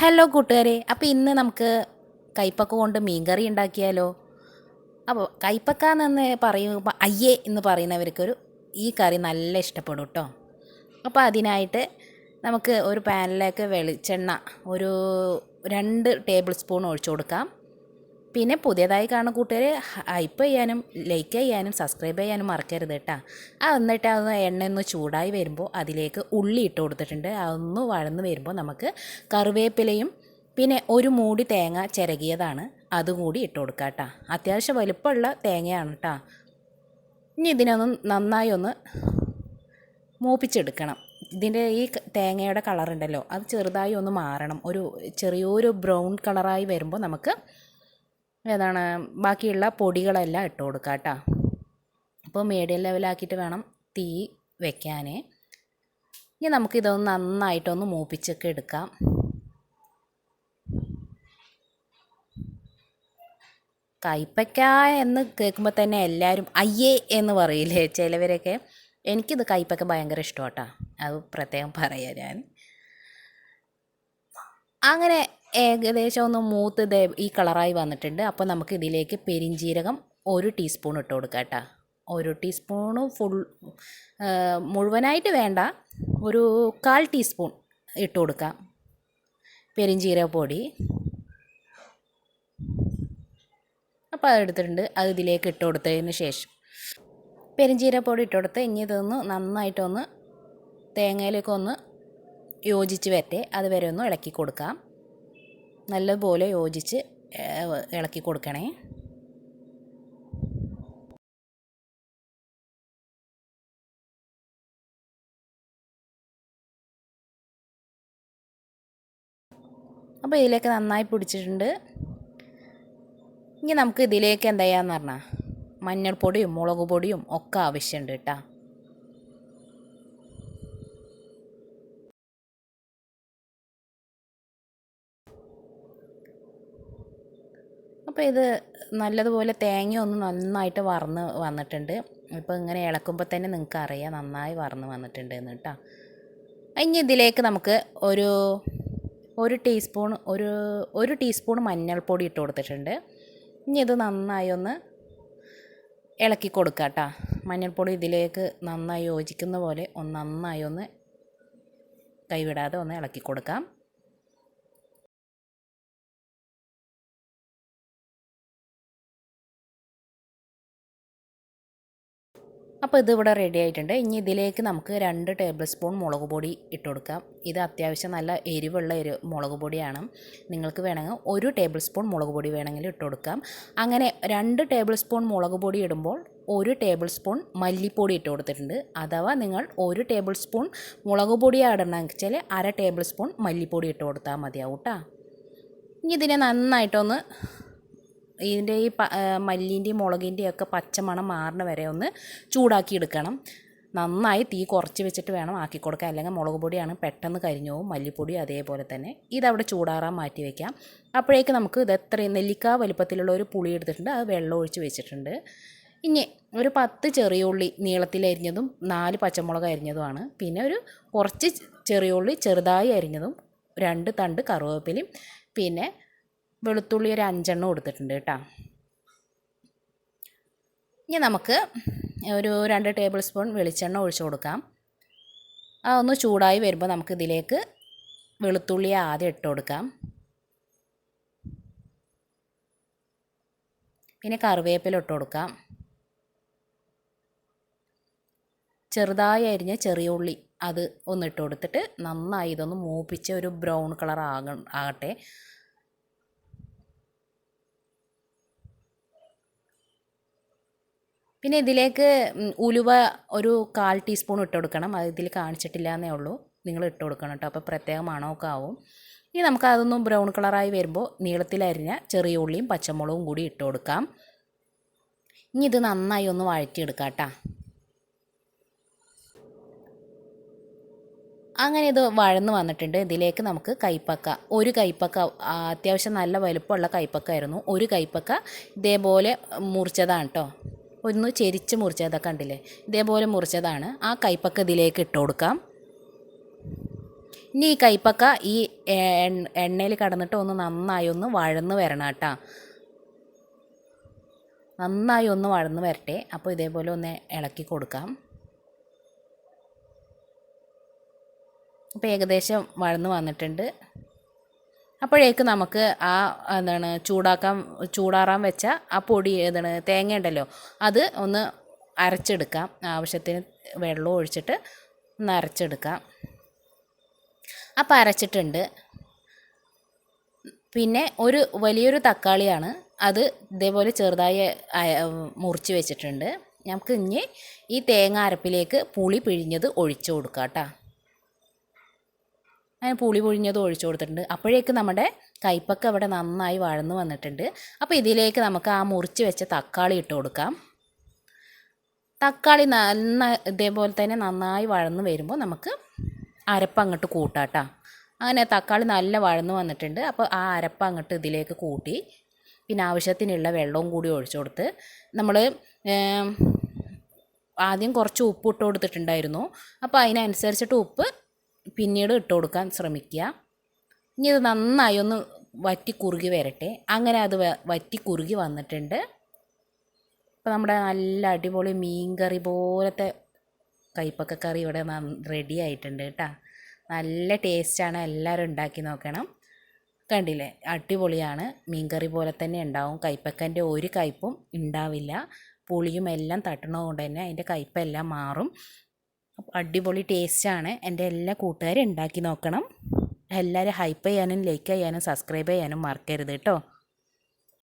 Hello കൂട്ടുകാരെ അപ്പോൾ ഇന്ന് നമുക്ക് കൈപ്പക്ക കൊണ്ട് മീൻകറി ഉണ്ടാക്കിയാലോ? അപ്പോൾ കൈപ്പക്ക എന്ന് പറയുമ്പോൾ അയ്യേ എന്ന് പറയുന്നവർക്കൊരു ഈ കറി നല്ല ഇഷ്ടപ്പെടും കേട്ടോ അപ്പോൾ അതിനായിട്ട് നമുക്ക് ഒരു പാനിലേക്ക് വെളിച്ചെണ്ണ ഒരു രണ്ട് ടേബിൾ സ്പൂൺ ഒഴിച്ചു കൊടുക്കാം. പിന്നെ പുതിയതായി കാണുന്ന കൂട്ടുകാർ ഹൈപ്പ് ചെയ്യാനും ലൈക്ക് ചെയ്യാനും സബ്സ്ക്രൈബ് ചെയ്യാനും മറക്കരുത് കേട്ടോ ആ എന്നിട്ട് അത് എണ്ണ ഒന്ന് ചൂടായി വരുമ്പോൾ അതിലേക്ക് ഉള്ളി ഇട്ട് കൊടുത്തിട്ടുണ്ട്. അതൊന്ന് വഴന്ന് വരുമ്പോൾ നമുക്ക് കറിവേപ്പിലയും പിന്നെ ഒരു മൂടി തേങ്ങ ചിരകിയതാണ്. അതുകൂടി ഇട്ട് കൊടുക്കുക കേട്ടോ അത്യാവശ്യം വലുപ്പമുള്ള തേങ്ങയാണ് കേട്ടോ ഇനി ഇതിനൊന്ന് നന്നായി ഒന്ന് മൂപ്പിച്ചെടുക്കണം. ഇതിന്റെ ഈ തേങ്ങയുടെ കളറുണ്ടല്ലോ അത് ചെറുതായി ഒന്ന് മാറണം. ഒരു ചെറിയൊരു ബ്രൗൺ കളറായി വരുമ്പോൾ നമുക്ക് ഏതാണ് ബാക്കിയുള്ള പൊടികളെല്ലാം ഇട്ട് കൊടുക്കുക കേട്ടോ അപ്പോൾ മീഡിയം ലെവലാക്കിയിട്ട് വേണം തീ വെക്കാൻ ഇനി നമുക്കിതൊന്ന് നന്നായിട്ടൊന്ന് മൂപ്പിച്ചൊക്കെ എടുക്കാം. കയ്പയ്ക്ക എന്ന് കേൾക്കുമ്പോൾ തന്നെ എല്ലാവരും അയ്യേ എന്ന് പറയില്ലേ ചിലവരൊക്കെ. എനിക്കിത് കയ്പയ്ക്ക ഭയങ്കര ഇഷ്ടമാട്ടാ അത് പ്രത്യേകം പറയാം ഞാൻ. അങ്ങനെ ഏകദേശം ഒന്ന് മൂത്ത് ദേ ഈ കളറായി വന്നിട്ടുണ്ട്. അപ്പോൾ നമുക്ക് ഇതിലേക്ക് പെരിഞ്ജീരകം ഒരു ടീസ്പൂൺ ഇട്ട് കൊടുക്കാം കേട്ടോ. ഒരു ടീസ്പൂണ് ഫുൾ മുഴുവനായിട്ട് വേണ്ട. ഒരു കാൽ ടീസ്പൂൺ ഇട്ട് കൊടുക്കാം. പെരിഞ്ജീരക പൊടി. അപ്പോൾ അതെടുത്തിട്ടുണ്ട് അത് ഇതിലേക്ക് ഇട്ട് കൊടുത്തതിന് ശേഷം. പെരിഞ്ജീരപ്പൊടി ഇട്ട് കൊടുത്ത് ഇനി ഇതൊന്ന് നന്നായിട്ടൊന്ന് തേങ്ങയിലേക്കൊന്ന് യോജിച്ച് വരട്ടെ. അത് വരെ ഒന്ന് ഇളക്കി കൊടുക്കാം. നല്ലതുപോലെ യോജിച്ച് ഇളക്കി കൊടുക്കണേ. അപ്പോൾ ഇതിലേക്ക് നന്നായി പിടിച്ചിട്ടുണ്ട്. ഇനി നമുക്ക് ഇതിലേക്ക് എന്താ ചെയ്യാന്ന് പറഞ്ഞാൽ മഞ്ഞൾപ്പൊടിയും മുളക് പൊടിയും ഒക്കെ ആവശ്യമുണ്ട് കേട്ടോ അപ്പോൾ ഇത് നല്ലതുപോലെ തേങ്ങ ഒന്ന് നന്നായിട്ട് വറന്ന് വന്നിട്ടുണ്ട്. ഇപ്പോൾ ഇങ്ങനെ ഇളക്കുമ്പോൾ തന്നെ നിങ്ങൾക്ക് അറിയാം നന്നായി വറന്ന് വന്നിട്ടുണ്ട് എന്ന് കേട്ടോ ഇനി ഇതിലേക്ക് നമുക്ക് ഒരു ഒരു ടീസ്പൂൺ ഒരു ഒരു ടീസ്പൂൺ മഞ്ഞൾപ്പൊടി ഇട്ട് കൊടുത്തിട്ടുണ്ട്. ഇനി ഇത് നന്നായി ഒന്ന് ഇളക്കി കൊടുക്കുക കേട്ടോ മഞ്ഞൾപ്പൊടി ഇതിലേക്ക് നന്നായി യോജിക്കുന്ന പോലെ ഒന്ന് നന്നായി ഒന്ന് കൈവിടാതെ ഒന്ന് ഇളക്കി കൊടുക്കാം. അപ്പോൾ ഇതിവിടെ റെഡി ആയിട്ടുണ്ട്. ഇനി ഇതിലേക്ക് നമുക്ക് രണ്ട് ടേബിൾ സ്പൂൺ മുളക് പൊടി ഇട്ട് കൊടുക്കാം. ഇത് അത്യാവശ്യം നല്ല എരിവുള്ള എരി മുളക് പൊടിയാണ്. നിങ്ങൾക്ക് വേണമെങ്കിൽ ഒരു ടേബിൾ സ്പൂൺ മുളക് പൊടി വേണമെങ്കിൽ ഇട്ട് കൊടുക്കാം. അങ്ങനെ രണ്ട് ടേബിൾ സ്പൂൺ മുളക് പൊടി ഇടുമ്പോൾ ഒരു ടേബിൾ സ്പൂൺ മല്ലിപ്പൊടി ഇട്ട് കൊടുത്തിട്ടുണ്ട്. അഥവാ നിങ്ങൾ ഒരു ടേബിൾ സ്പൂൺ മുളക് പൊടി ഇടണമെന്ന് വെച്ചാൽ അര ടേബിൾ സ്പൂൺ മല്ലിപ്പൊടി ഇട്ട് കൊടുത്താൽ മതിയാവും കേട്ടോ. ഇനി ഇതിനെ നന്നായിട്ടൊന്ന് ഇതിന്റെ ഈ മല്ലിന്റെയും മുളകിന്റെയും ഒക്കെ പച്ചമണം മാറണ വരെ ഒന്ന് ചൂടാക്കി എടുക്കണം നന്നായി തീ കുറച്ച് വെച്ചിട്ട് വേണം ആക്കി കൊടുക്കാൻ. അല്ലെങ്കിൽ മുളക് പൊടിയാണ് പെട്ടെന്ന് കരിഞ്ഞു പോകും മല്ലിപ്പൊടി അതേപോലെ തന്നെ ഇതവിടെ ചൂടാറാൻ മാറ്റി വയ്ക്കാം അപ്പോഴേക്ക് നമുക്ക് ഇത് എത്ര നെല്ലിക്ക വലുപ്പത്തിലുള്ള ഒരു പുളി എടുത്തിട്ടുണ്ട്. അത് വെള്ളം ഒഴിച്ച് വെച്ചിട്ടുണ്ട്. ഇനി ഒരു പത്ത് ചെറിയ ഉള്ളി നീളത്തിൽ അരിഞ്ഞതും നാല് പച്ചമുളക് അരിഞ്ഞതുമാണ്. പിന്നെ ഒരു കുറച്ച് ചെറിയ ഉള്ളി ചെറുതായി അരിഞ്ഞതും രണ്ട് തണ്ട് കറുവേപ്പിലയും. പിന്നെ വെളുത്തുള്ളി ഒരു അഞ്ചെണ്ണം കൊടുത്തിട്ടുണ്ട് കേട്ടോ. ഇനി നമുക്ക് ഒരു രണ്ട് ടേബിൾ സ്പൂൺ വെളിച്ചെണ്ണ ഒഴിച്ചു കൊടുക്കാം. ആ ഒന്ന് ചൂടായി വരുമ്പോൾ നമുക്ക് ഇതിലേക്ക് വെളുത്തുള്ളി ആദ്യം ഇട്ട് കൊടുക്കാം. പിന്നെ കറിവേപ്പില ഇട്ട് കൊടുക്കാം. ചെറുതായി അരിഞ്ഞ ചെറിയ ഉള്ളി അത് ഒന്ന് ഇട്ട് കൊടുത്തിട്ട് നന്നായി ഇതൊന്ന് മൂപ്പിച്ച് ഒരു ബ്രൗൺ കളർ ആക ആകട്ടെ. പിന്നെ ഇതിലേക്ക് ഉലുവ ഒരു കാൽ ടീസ്പൂൺ ഇട്ട് കൊടുക്കണം. അത് ഇതിൽ കാണിച്ചിട്ടില്ല എന്നേ ഉള്ളൂ. നിങ്ങൾ ഇട്ട് കൊടുക്കണം കേട്ടോ. അപ്പോൾ പ്രത്യേക മണമൊക്കെ ആവും. ഇനി നമുക്ക് അതൊന്നും ബ്രൗൺ കളറായി വരുമ്പോൾ നീളത്തിലരിഞ്ഞ ചെറിയ ഉള്ളിയും പച്ചമുളകും കൂടി ഇട്ട് കൊടുക്കാം. ഇനി ഇത് നന്നായി ഒന്ന് വഴറ്റിയെടുക്കാം കേട്ടോ. അങ്ങനെ ഇത് വഴന്ന് വന്നിട്ടുണ്ട്. ഇതിലേക്ക് നമുക്ക് കൈപ്പക്ക ഒരു കൈപ്പക്ക അത്യാവശ്യം നല്ല വലുപ്പമുള്ള കൈപ്പക്കായിരുന്നു. ഒരു കൈപ്പക്ക ഇതേപോലെ മുറിച്ചതാണ് കേട്ടോ. ഒന്ന് ചെരിച്ച് മുറിച്ചതൊക്കെ കണ്ടില്ലേ? ഇതേപോലെ മുറിച്ചതാണ്. ആ കൈപ്പക്ക ഇതിലേക്ക് ഇട്ട് കൊടുക്കാം. ഇനി ഈ കൈപ്പക്ക ഈ എണ്ണയിൽ കടന്നിട്ട് ഒന്ന് നന്നായി ഒന്ന് വഴന്ന് വരണം കേട്ടോ. നന്നായി ഒന്ന് വഴന്ന് വരട്ടെ. അപ്പോൾ ഇതേപോലെ ഒന്ന് ഇളക്കി കൊടുക്കാം. അപ്പോൾ ഏകദേശം വഴന്ന് വന്നിട്ടുണ്ട്. അപ്പോഴേക്ക് നമുക്ക് ആ എന്താണ് ചൂടാക്കാൻ ചൂടാറാൻ വെച്ച ആ പൊടി ഏതാണ് തേങ്ങ ഉണ്ടല്ലോ അത് ഒന്ന് അരച്ചെടുക്കാം. ആവശ്യത്തിന് വെള്ളം ഒഴിച്ചിട്ട് ഒന്ന് അരച്ചെടുക്കാം. അപ്പം അരച്ചിട്ടുണ്ട്. പിന്നെ ഒരു വലിയൊരു തക്കാളിയാണ്. അത് ഇതേപോലെ ചെറുതായി മുറിച്ച് വെച്ചിട്ടുണ്ട്. നമുക്ക് ഇനി ഈ തേങ്ങ അരപ്പിലേക്ക് പുളി പിഴിഞ്ഞത് ഒഴിച്ചു കൊടുക്കാം കേട്ടോ. അങ്ങനെ പുളി പൊഴിഞ്ഞത് ഒഴിച്ചു കൊടുത്തിട്ടുണ്ട്. അപ്പോഴേക്ക് നമ്മുടെ കൈപ്പക്ക അവിടെ നന്നായി വഴന്നു വന്നിട്ടുണ്ട്. അപ്പോൾ ഇതിലേക്ക് നമുക്ക് ആ മുറിച്ച് വെച്ച തക്കാളി ഇട്ട് കൊടുക്കാം. തക്കാളി നന്ന ഇതേപോലെ തന്നെ നന്നായി വഴന്ന് വരുമ്പോൾ നമുക്ക് അരപ്പ് അങ്ങോട്ട് കൂട്ടാട്ടോ അങ്ങനെ തക്കാളി നല്ല വഴന്ന് വന്നിട്ടുണ്ട്. അപ്പോൾ ആ അരപ്പ് അങ്ങോട്ട് ഇതിലേക്ക് കൂട്ടി പിന്നെ ആവശ്യത്തിനുള്ള വെള്ളവും കൂടി ഒഴിച്ചു കൊടുത്ത് നമ്മൾ ആദ്യം കുറച്ച് ഉപ്പ് ഇട്ട് കൊടുത്തിട്ടുണ്ടായിരുന്നു. അപ്പോൾ അതിനനുസരിച്ചിട്ട് ഉപ്പ് പിന്നീട് ഇട്ട് കൊടുക്കാൻ ശ്രമിക്കുക. ഇനി ഇത് നന്നായി ഒന്ന് വറ്റി കുറുകി വരട്ടെ. അങ്ങനെ അത് വറ്റി കുറുകി വന്നിട്ടുണ്ട്. അപ്പോൾ നമ്മുടെ നല്ല അടിപൊളി മീൻ കറി പോലത്തെ കൈപ്പക്ക കറി ഇവിടെ റെഡി ആയിട്ടുണ്ട് കേട്ടോ. നല്ല ടേസ്റ്റാണ് എല്ലാവരും ഉണ്ടാക്കി നോക്കണം. കണ്ടില്ലേ? അടിപൊളിയാണ്. മീൻ കറി പോലെ തന്നെ ഉണ്ടാവും. കൈപ്പക്കന്റെ ഒരു കയ്പും ഉണ്ടാവില്ല. പുളിയും എല്ലാം തട്ടണതുകൊണ്ട് തന്നെ അതിന്റെ കയ്പെല്ലാം മാറും. അടിപൊളി ടേസ്റ്റാണ്. എന്റെ എല്ലാ കൂട്ടുകാരും ഉണ്ടാക്കി നോക്കണം. എല്ലാവരും ഹൈപ്പ് ചെയ്യാനും ലൈക്ക് ചെയ്യാനും സബ്സ്ക്രൈബ് ചെയ്യാനും മറക്കരുത് കേട്ടോ.